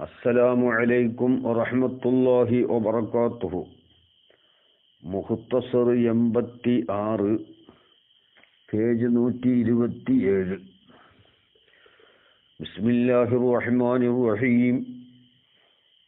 السلام عليكم ورحمة الله وبركاته മുഖത്തസർ എൺപത്തി ആറ് പേജ് നൂറ്റി ഇരുപത്തിയേഴ് ബിസ്മില്ലാഹി റഹ്മാൻ റഹീം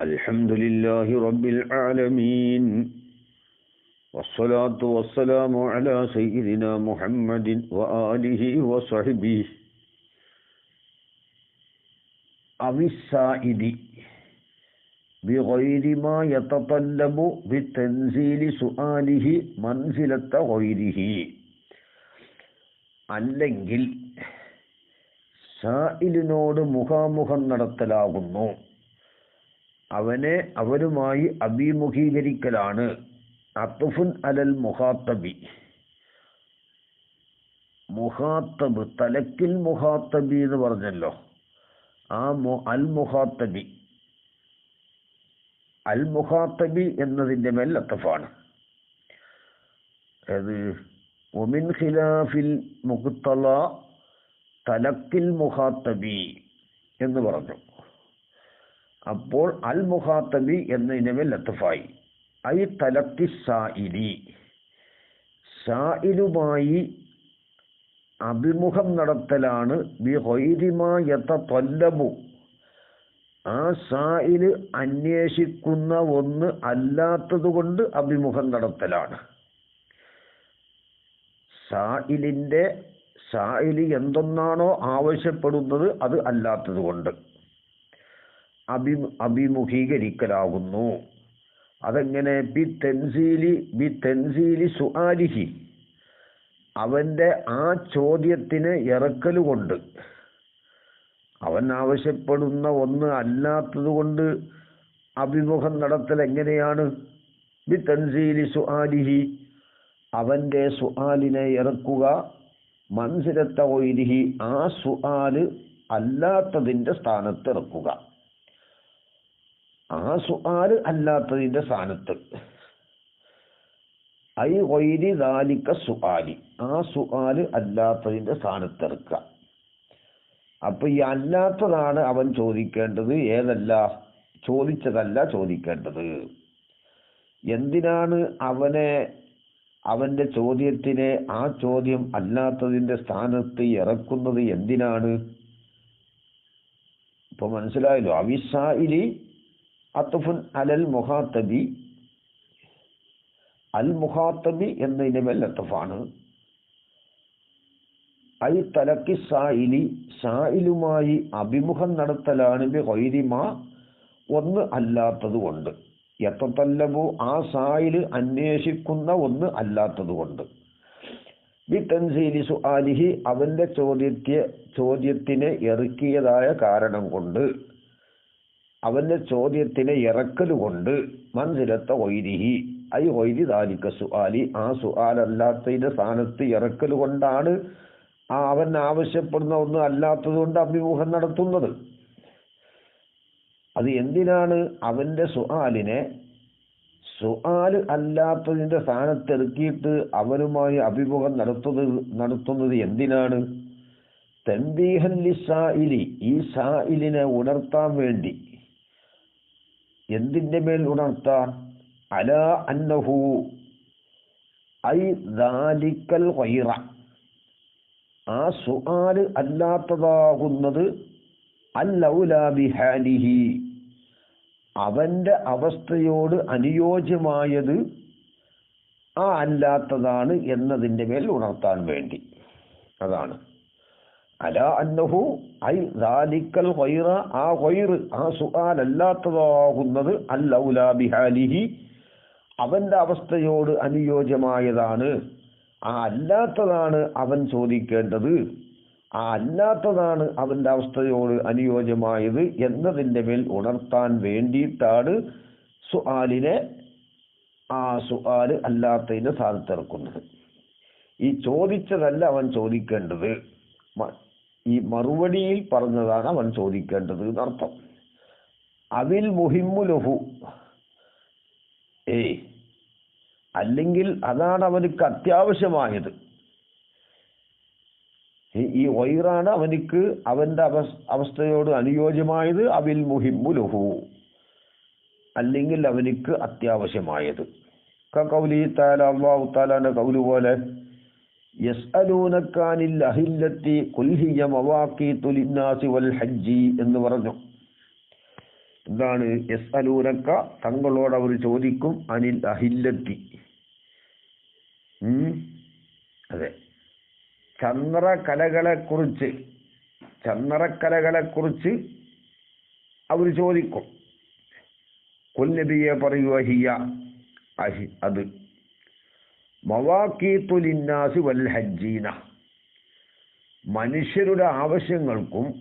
അൽഹംദുലില്ലാഹി റബ്ബിൽ ആലമീൻ والصلاة والسلام على سيدنا محمد وآله وصحبه أو السائد بغير ما يتطلب بتنزيل سؤاله منزلة غيره അല്ലെങ്കിൽ സായിലിനോട് മുഖാമുഖം നടത്തലാകുന്നു അവനെ അവരുമായി അഭിമുഖീകരിക്കലാണ് അത്തുഫുൻ അലൽ മുഹാത്തബി മുഹാത്തബ് തലക്കിൽ മുഹാത്തബി എന്ന് പറഞ്ഞല്ലോ ആ മു അൽ മുഹാത്തബി അൽ മുഹാത്തബി എന്നതിന്റെ മേൽ അത്തഫാണ്. അത് ഒമിൻ ഖിലാഫിൽ മുഖത്തല തലക്കിൽ മുഹാത്തബി എന്ന് പറഞ്ഞു. അപ്പോൾ അൽ മുഹാത്തബി എന്നതിന്റെ മേൽ ലത്തഫായി ഐ തലക്കി സായിലി സായിലുമായി അഭിമുഖം നടത്തലാണ്. ബി ആ സായിൽ അന്വേഷിക്കുന്ന ഒന്ന് അല്ലാത്തത് കൊണ്ട് അഭിമുഖം നടത്തലാണ്. സായിലിന്റെ സായിൽ എന്തൊന്നാണോ ആവശ്യപ്പെടുന്നത് അത് അല്ലാത്തത് കൊണ്ട് അഭി അഭിമുഖീകരിക്കലാകുന്നു. അതെങ്ങനെ? ബി തെൻസീലി ബി തെൻസീലി സുആലിഹി. അവന്റെ ആ ചോദ്യത്തിന് ഇറക്കലുകൊണ്ട് അവൻ ആവശ്യപ്പെടുന്ന ഒന്ന് അല്ലാത്തത് കൊണ്ട് അഭിമുഖം നടത്തൽ എങ്ങനെയാണ് ബി തൻസീലി സുആലിഹി അവന്റെ സുആലിനെ ഇറക്കുക മനസ്സിലത്ത ഒയിരിഹി ആ സുആൽ അല്ലാത്തതിന്റെ സ്ഥാനത്ത് ഇറക്കുക. ആ സുആൽ അല്ലാത്തതിന്റെ സ്ഥാനത്ത് ഐ വൈരി ദാലിക്ക സുആലി. ആ സുആാൽ അല്ലാത്തതിന്റെ സ്ഥാനത്ത് ഇറക്കുക അപ്പൊ ഈ അല്ലാത്തതാണ് അവൻ ചോദിക്കേണ്ടത്. ഏതല്ല? ചോദിച്ചതല്ല ചോദിക്കേണ്ടത്. എന്തിനാണ് അവനെ അവന്റെ ചോദ്യത്തിനെ ആ ചോദ്യം അല്ലാത്തതിന്റെ സ്ഥാനത്ത് ഇറക്കുന്നത്? എന്തിനാണ്? ഇപ്പൊ മനസ്സിലായല്ലോ. അവിസായിലി അത്തുഫുൻ അലൽ മുഹാത്തബി അൽ മുഹാത്തബി എന്നതിന്റെ മെല്ലത്തഫാണ് ഐ തലക്കി സായിലി സായിലുമായി അഭിമുഖം നടത്തലാണ് ഹൈരിമ ഒന്ന് അല്ലാത്തത് കൊണ്ട് എത്തല്ലബു ആ സായിൽ അന്വേഷിക്കുന്ന ഒന്ന് അല്ലാത്തത് കൊണ്ട് ബി തൻസീലി സുആലിഹി അവന്റെ ചോദ്യത്തെ ചോദ്യത്തിനെ ഇറക്കിയതായ കാരണം കൊണ്ട് അവന്റെ ചോദ്യത്തിനെ ഇറക്കലുകൊണ്ട് മനസ്സിലത്ത വൈരിഹി ഐ വൈരി ദാലിക്ക സുആാലി. ആ സുആലല്ലാത്തതിന്റെ സ്ഥാനത്ത് ഇറക്കൽ കൊണ്ടാണ് ആ അവൻ ആവശ്യപ്പെടുന്ന ഒന്ന് അല്ലാത്തത് കൊണ്ട് അഭിമുഖം നടത്തുന്നത്. അത് എന്തിനാണ് അവന്റെ സുആാലിനെ സുആാൽ അല്ലാത്തതിന്റെ സ്ഥാനത്തെടുക്കിയിട്ട് അവനുമായി അഭിമുഖം നടത്തുന്നത് നടത്തുന്നത് എന്തിനാണ്? സായിലി ഈ സായിലിനെ ഉണർത്താൻ വേണ്ടി. എന്തിന്റെ മേൽ ഉണർത്താൻ? അല അന്നഹു ഐ ദാലിക്കൽ വൈറ ആ സുആൽ അല്ലാത്തതാകുന്നത് അല്ലൗലാബിഹാലിഹി അവന്റെ അവസ്ഥയോട് അനുയോജ്യമായത് ആ അല്ലാത്തതാണ് എന്നതിന്റെ മേൽ ഉണർത്താൻ വേണ്ടി. അതാണ്. അല അന്നഹു ഐ ദാലിക്കൽ വൈറ ആ വൈറ് ആ സുആൽ അല്ലാത്തതാകുന്നത് അല്ലൗലാബിഹാലിഹി അവന്റെ അവസ്ഥയോട് അനുയോജ്യമായതാണ്. ആ അല്ലാത്തതാണ് അവൻ ചോദിക്കേണ്ടത്. ആ അല്ലാത്തതാണ് അവന്റെ അവസ്ഥയോട് അനുയോജ്യമായത് എന്നതിന്റെ മേൽ ഉണർത്താൻ വേണ്ടിയിട്ടാണ് സുആാലിനെ ആ സുആാൽ അല്ലാത്തതിന്റെ സ്ഥാനത്തിറക്കുന്നത് ഈ ചോദിച്ചതല്ല അവൻ ചോദിക്കേണ്ടത്. ഈ മറുപടിയിൽ പറഞ്ഞതാണ് അവൻ ചോദിക്കേണ്ടത് എന്നർത്ഥം. അവിൽ മുഹിമ്മുലഹു അല്ലെങ്കിൽ അതാണ് അവനക്ക് അത്യാവശ്യമായത്. ഈ- വൈറാണ് അവനിക്ക് അവന്റെ അവസ്ഥയോട് അനുയോജ്യമായത്. അവിൽ മുഹിമുലുഹു അല്ലെങ്കിൽ അവനിക്ക് അത്യാവശ്യമായത്. കൗലി താല അള്ളാഹു താലാന്റെ കൗലു പോലെ എന്ന് പറഞ്ഞു. എന്താണ്? യസ്അലൂനക്ക തങ്ങളോട് അവർ ചോദിക്കും അനിൽ അഹില്ലത്തി. അതെ. ചന്ദ്രകലകളെക്കുറിച്ച് കുറിച്ച് അവർ ചോദിക്കും. കൊല്ലബിയെ പറയുക ഹിയ? അഹി അത്. മവാക്കീത്തുലിന്നാസ് വൽ ഹജ്ജീന. മനുഷ്യരുടെ ആവശ്യങ്ങൾക്കും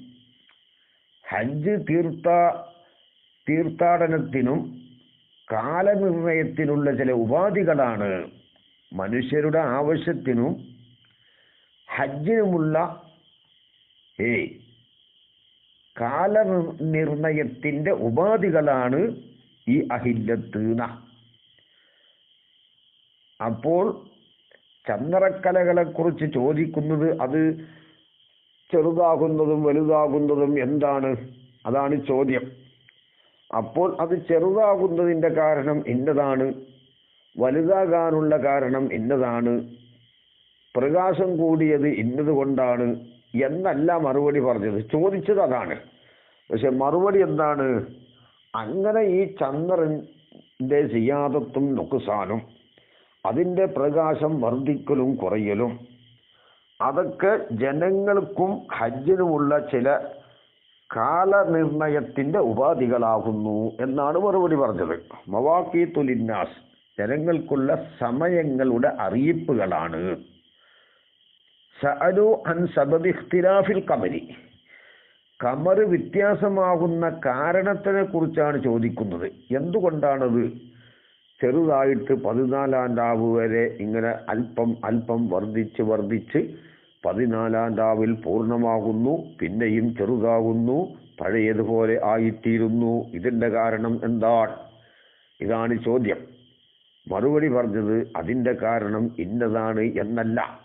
ഹജ്ജ് തീർത്ഥ തീർത്ഥാടനത്തിനും കാലനിർണയത്തിനുള്ള ചില ഉപാധികളാണ് മനുഷ്യരുടെ ആവശ്യത്തിനും ഹജ്ജിനുമുള്ള ഏ കാല നിർണയത്തിന്റെ ഉപാധികളാണ് ഈ അഹില്ലത്തീന അപ്പോൾ ചന്ദ്രക്കലകളെ കുറിച്ച് ചോദിക്കുന്നത് അത് ചെറുതാകുന്നതും വലുതാകുന്നതും എന്താണ്? അതാണ് ചോദ്യം. അപ്പോൾ അത് ചെറുതാകുന്നതിന്റെ കാരണം ഇന്നതാണ്. വലുതാകാനുള്ള കാരണം ഇന്നതാണ്. പ്രകാശം കൂടിയത് ഇന്നത് കൊണ്ടാണ് എന്നല്ല മറുപടി പറഞ്ഞത്. ചോദിച്ചത് അതാണ്. പക്ഷെ മറുപടി എന്താണ്? അങ്ങനെ ഈ ചന്ദ്രന്റെ സിയാദത്തും നുക്കുസാനും അതിന്റെ പ്രകാശം വർദ്ധിക്കലും കുറയലും അതൊക്കെ ജനങ്ങൾക്കും ഹജ്ജിനുമുള്ള ചില കാലനിർണയത്തിന്റെ ഉപാധികളാകുന്നു എന്നാണ് മറുപടി പറഞ്ഞത്. മവാക്കീത്തുലിന്നാസ് ജനങ്ങൾക്കുള്ള സമയങ്ങളുടെ അറിയിപ്പുകളാണ്. കമരി കമർ വ്യത്യാസമാകുന്ന കാരണത്തിനെ കുറിച്ചാണ് ചോദിക്കുന്നത്. എന്തുകൊണ്ടാണത്? ചെറുതായിട്ട് പതിനാലാം രാവ് വരെ ഇങ്ങനെ അല്പം അല്പം വർദ്ധിച്ച് വർദ്ധിച്ച് പതിനാലാം രാവിൽ പൂർണമാകുന്നു പിന്നെയും ചെറുതാകുന്നു പഴയതുപോലെ ആയിത്തീരുന്നു. ഇതിന്റെ കാരണം എന്താണ്? ഇതാണ് ചോദ്യം. മറുപടി പറഞ്ഞത് അതിന്റെ കാരണം ഇന്നതാണ് എന്നല്ല.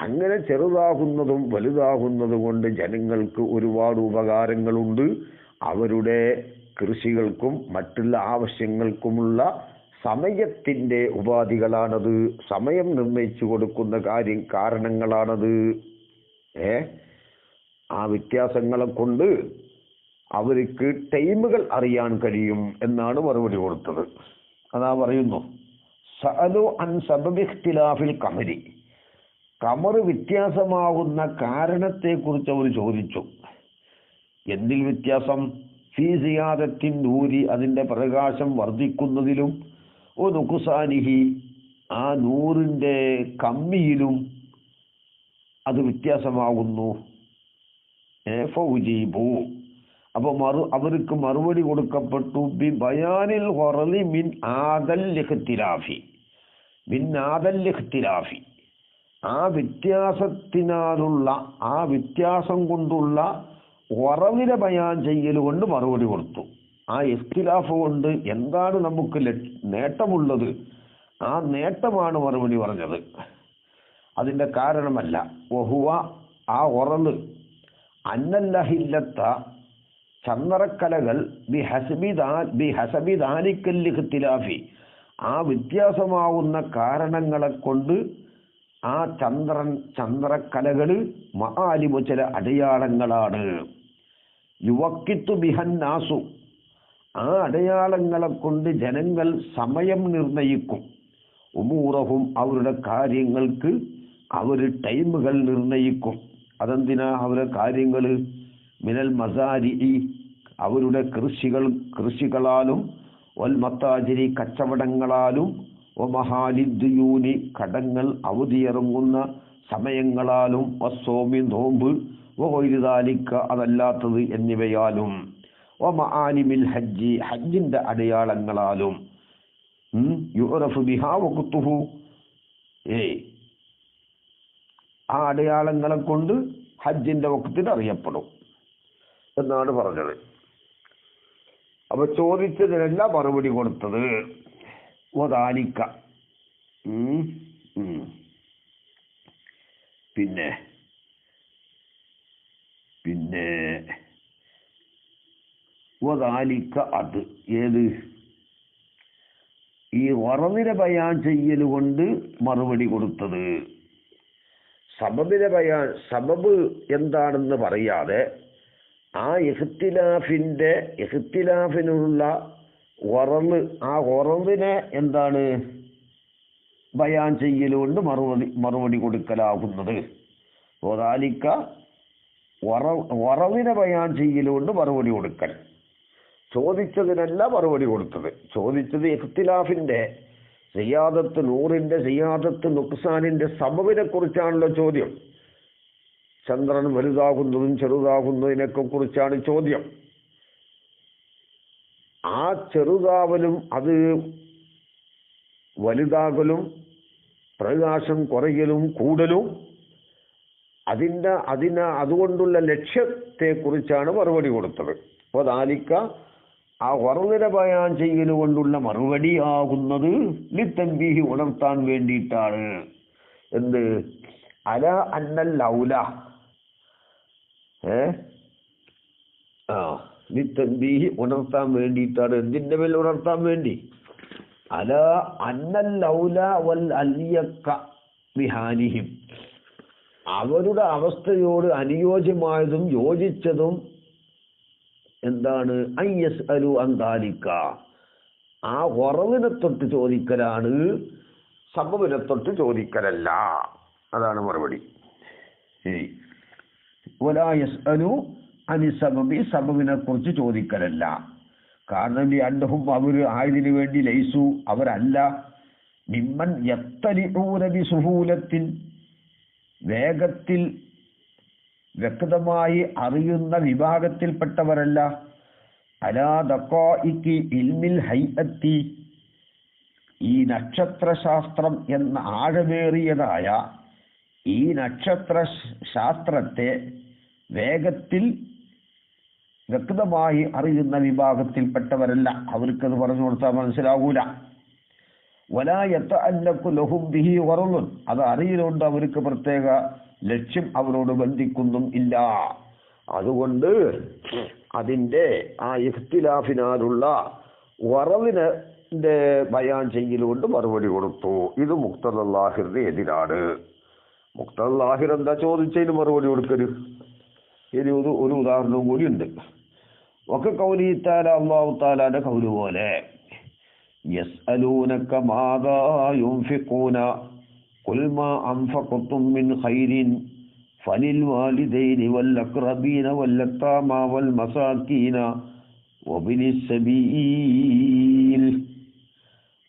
അങ്ങനെ ചെറുതാകുന്നതും വലുതാകുന്നതും കൊണ്ട് ജനങ്ങൾക്ക് ഒരുപാട് ഉപകാരങ്ങളുണ്ട്. അവരുടെ കൃഷികൾക്കും മറ്റുള്ള ആവശ്യങ്ങൾക്കുമുള്ള സമയത്തിന്റെ ഉപാധികളാണത്. സമയം നിർണയിച്ചു കൊടുക്കുന്ന കാര്യം കാരണങ്ങളാണത്. ഏ? ആ വ്യത്യാസങ്ങളെ കൊണ്ട് അവർക്ക് ടൈമുകൾ അറിയാൻ കഴിയും എന്നാണ് മറുപടി കൊടുത്തത്. അതാ പറയുന്നു. സഅലു അൻ സബബിഖ്തിലാഫിൽ കമരി കമർ വ്യത്യാസമാകുന്ന കാരണത്തെക്കുറിച്ച് അവർ ചോദിച്ചു. എന്തിൽ വ്യത്യാസം? ഫീ സിയാദത്തിൻ നൂരി അതിന്റെ പ്രകാശം വർദ്ധിക്കുന്നതിലും ഓ നുക്കുസാനിഹി ആ നൂറിന്റെ കമ്മിയിലും അത് വ്യത്യാസമാകുന്നു ഏ ഫൗജീബു. അപ്പൊ മറു അവർക്ക് മറുപടി കൊടുക്കപ്പെട്ടു. ബി ബയാനിൽ ഹൊറലി മിൻ ആദൽ ഇഖ്തിലാഫി. മിൻ ആദൽ ഇഖ്തിലാഫി. ആ വ്യത്യാസത്തിനാലുള്ള ആ വ്യത്യാസം കൊണ്ടുള്ള ഉറവിനെ ബയാൻ ചെയ്യൽ കൊണ്ട് മറുപടി കൊടുത്തു. ആ ഇഖ്തിലാഫ് കൊണ്ട് എന്താണ് നമുക്ക് നേട്ടമുള്ളത്? ആ നേട്ടമാണ് മറുപടി പറഞ്ഞത്. അതിന്റെ കാരണമല്ല. ഒഹുവ ആ ഉറവ് അന്നല്ലഹില്ലത്ത ചന്ദ്രക്കലകൾ ബി ഹസബി ബി ഹസബി ദാനിക്കൽ ഇഖ്തിലാഫി. ആ വ്യത്യാസമാവുന്ന കാരണങ്ങളെ കൊണ്ട് ആ ചന്ദ്രൻ ചന്ദ്രക്കലകൾ മഹാലിമു ചില അടയാളങ്ങളാണ്. യുവക്കിത്തു ബിഹന്നാസു ആ അടയാളങ്ങളെ കൊണ്ട് ജനങ്ങൾ സമയം നിർണയിക്കും. ഉമൂറവും അവരുടെ കാര്യങ്ങൾക്ക് അവർ ടൈമുകൾ നിർണയിക്കും. അതെന്തിനാ അവരുടെ കാര്യങ്ങൾ മിനൽ മസാരി അവരുടെ കൃഷികൾ കൃഷികളാലും വൽ മത്താജിരി കച്ചവടങ്ങളാലും ഒമഹാലിദ്യൂനി കടങ്ങൾ അവധിയിറങ്ങുന്ന സമയങ്ങളാലും വസ്സോമി നോമ്പ് ഒരുതാലിക്ക അതല്ലാത്തത് എന്നിവയാലും ഒ മഹാലിമിൽ ഹജ്ജി ഹജ്ജിന്റെ അടയാളങ്ങളാലും യുറഫ് ബിഹാ ഏയ് ആ അടയാളങ്ങളെ കൊണ്ട് ഹജ്ജിന്റെ വക്കത്തിൽ അറിയപ്പെടും. എന്നാണ് പറഞ്ഞത്. അപ്പൊ ചോദിച്ചതിനെല്ലാം മറുപടി കൊടുത്തത് വതാലിക്ക പിന്നെ പിന്നെ വതാലിക്ക അത് ഏത്? ഈ വറനിര ബയാൻ ചെയ്യൽ കൊണ്ട് മറുപടി കൊടുത്തത്. സബബിനെ ബയാൻ സബബ് എന്താണെന്ന് പറയാതെ ആ ഇഖ്തിലാഫിന്റെ ഇഖ്തിലാഫിനുള്ള ഉറവ് ആ ഉറവിനെ എന്താണ് ബയാൻ ചെയ്യലുകൊണ്ട് മറുപടി മറുപടി കൊടുക്കലാകുന്നത്. ഓതാലിക്ക ഉറ ഉറവിനെ ബയാൻ ചെയ്യലുകൊണ്ട് മറുപടി കൊടുക്കൽ. ചോദിച്ചതിനല്ല മറുപടി കൊടുത്തത്. ചോദിച്ചത് ഇഖ്തിലാഫിന്റെ സിയാദത്ത് നൂറിന്റെ സിയാദത്ത് നുക്സാനിന്റെ സബബിനെ കുറിച്ചാണല്ലോ ചോദ്യം. ചന്ദ്രൻ വലുതാകുന്നതും ചെറുതാകുന്നതിനൊക്കെ കുറിച്ചാണ് ചോദ്യം. ആ ചെറുതാവലും അത് വലുതാകലും പ്രകാശം കുറയലും കൂടലും അതിന്റെ അതിന് അതുകൊണ്ടുള്ള ലക്ഷ്യത്തെ കുറിച്ചാണ് മറുപടി കൊടുത്തത്. അപ്പോൾ ദാലിക്ക ആ വർണര ബയാൻ ചെയ്യലുകൊണ്ടുള്ള കൊണ്ടുള്ള മറുപടി ആകുന്നത് ലിത്തമ്പീഹി ഉണർത്താൻ വേണ്ടിയിട്ടാണ്. എന്ത്? അല അന്നൽ ലൗല ഏ ആ ലിത്തമ്പീഹി ഉണർത്താൻ വേണ്ടിയിട്ടാണ്. എന്തിന്റെ മേൽ ഉണർത്താൻ വേണ്ടി? അല അന്നൽ ലൗല വൽ അലിയക്ക അവരുടെ അവസ്ഥയോട് അനുയോജ്യമായതും യോജിച്ചതും എന്താണ്? ഐ എസ് അലു അന്താലിക്ക ആ ഉറവിനെ തൊട്ട് ചോദിക്കലാണ്. സംഭവിനെ തൊട്ട് ചോദിക്കലല്ല. അതാണ് മറുപടി. ശരി. ഒലായസ് അലു അനി ഈ സബബിനെ കുറിച്ച് ചോദിക്കലല്ല. കാരണം അണ്ടഹും അവർ ആയതിനു വേണ്ടി ലൈസു അവരല്ല. മിമ്മൻ എത്തലിഊനബി സുഹൂലത്തിൽ വേഗത്തിൽ വ്യക്തമായി അറിയുന്ന വിഭാഗത്തിൽപ്പെട്ടവരല്ല. അലാ ദക്കോയിക്ക് ഇൽമിൽ ഹൈഅത്തി. ഈ നക്ഷത്രശാസ്ത്രം എന്ന ആഴമേറിയതായ ഈ നക്ഷത്ര ശാസ്ത്രത്തെ വേഗത്തിൽ വ്യക്തമായി അറിയുന്ന വിഭാഗത്തിൽപ്പെട്ടവരല്ല. അവർക്കത് പറഞ്ഞു കൊടുത്താൽ മനസ്സിലാകൂല വലായത്ത അല്ലക്കു ലഹും ബിഹി വറലുൻ അത് അറിയുന്നുണ്ട് അവർക്ക് പ്രത്യേക ലക്ഷ്യം അവരോട് ബന്ധിക്കുന്നും ഇല്ല. അതുകൊണ്ട് അതിന്റെ ആ ഇഖ്തിലാഫിനാലുള്ള വറവിന് ബയാൻ ചെയ്യലുകൊണ്ട് മറുപടി കൊടുത്തു. ഇത് മുക്തദാഹിറിന് എതിരാണ് മുക്തദാഹിർ എന്താ ചോദിച്ചതിന് മറുപടി കൊടുക്കരുത് ഇനി ഒരു ഒരു ഉദാഹരണവും കൂടിയുണ്ട് ഒക്കെ കൗലി താല കൗൽ പോലെ. യസ് മിൻ വൽ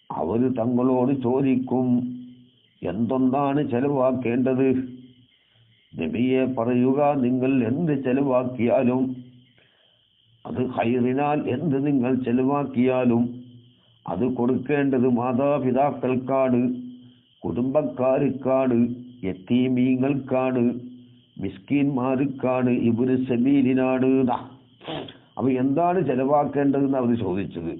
അവർ തങ്ങളോട് ചോദിക്കും എന്തൊന്നാണ് ചെലവാക്കേണ്ടത്? നബിയെ പറയുക നിങ്ങൾ എന്ത് ചെലവാക്കിയാലും അത് ഹൈറിനാൽ എന്ത് നിങ്ങൾ ചെലവാക്കിയാലും അത് കൊടുക്കേണ്ടത് മാതാപിതാക്കൾക്കാണ് കുടുംബക്കാർക്കാണ് യത്തീമീങ്ങൾക്കാണ് മിസ്കീന്മാർക്കാണ് ഇവർ സബീലിനാണ് അപ്പൊ എന്താണ് ചെലവാക്കേണ്ടതെന്ന് അവർ ചോദിച്ചത്.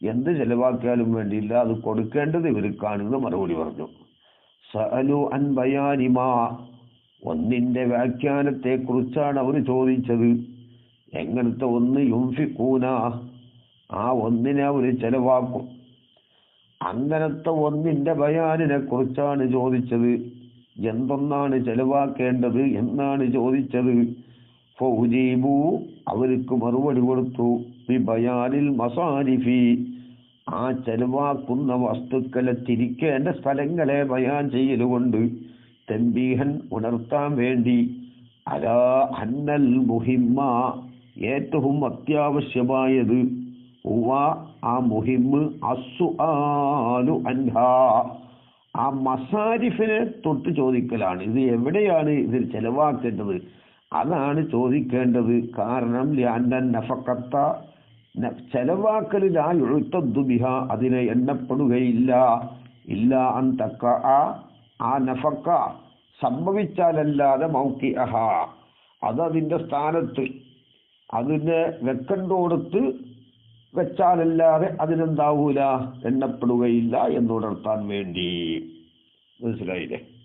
എന്ത് ചെലവാക്കിയാലും വേണ്ടിയില്ല അത് കൊടുക്കേണ്ടത് ഇവർക്കാണെന്ന് മറുപടി പറഞ്ഞു. സഅലു അൻ ബയാനിമാ വ്യാഖ്യാനത്തെ കുറിച്ചാണ് അവർ ചോദിച്ചത്. എങ്ങനത്തെ ഒന്ന് യുംഫിക്കൂന ആ ഒന്നിനെ അവർ ചെലവാക്കും. അങ്ങനത്തെ ഒന്നിന്റെ ബയാനിനെ കുറിച്ചാണ് ചോദിച്ചത്. എന്തൊന്നാണ് ചെലവാക്കേണ്ടത് എന്നാണ് ചോദിച്ചത്. ഫൗജീബു അവർക്ക് മറുപടി കൊടുത്തു. ബയാനിൽ മസാരിഫി. ആ ചെലവാക്കുന്ന വസ്തുക്കളെ തിരിക്കേണ്ട സ്ഥലങ്ങളെ ബയാൻ ചെയ്യലുകൊണ്ട് തെമ്പീഹൻ ഉണർത്താൻ വേണ്ടി. അലാ അന്നൽ മുഹിമ്മ. ഏറ്റവും അത്യാവശ്യമായത് ആ മുഹിമ്മ് അസുആലു അൻഹ. ആ മസാരിഫിനെ തൊട്ട് ചോദിക്കലാണ്. ഇത് എവിടെയാണ് ഇതിൽ ചെലവാക്കേണ്ടത്? അതാണ് ചോദിക്കേണ്ടത്. കാരണം ലാൻഡൻ നഫക്കത്ത ചെലവാക്കലിൽ ആ ബിഹ അതിനെ എണ്ണപ്പെടുകയില്ല. ഇല്ല അൻ തക്ക ആ നഫക്ക സംഭവിച്ചാലല്ലാതെ മൗക്കി അഹ അതതിന്റെ സ്ഥാനത്ത് അതിനെ വെക്കണ്ടോടത്ത് വെച്ചാലല്ലാതെ അതിനെന്താവൂല എണ്ണപ്പെടുകയില്ല എന്നുണർത്താൻ വേണ്ടി. മനസ്സിലായില്ലേ?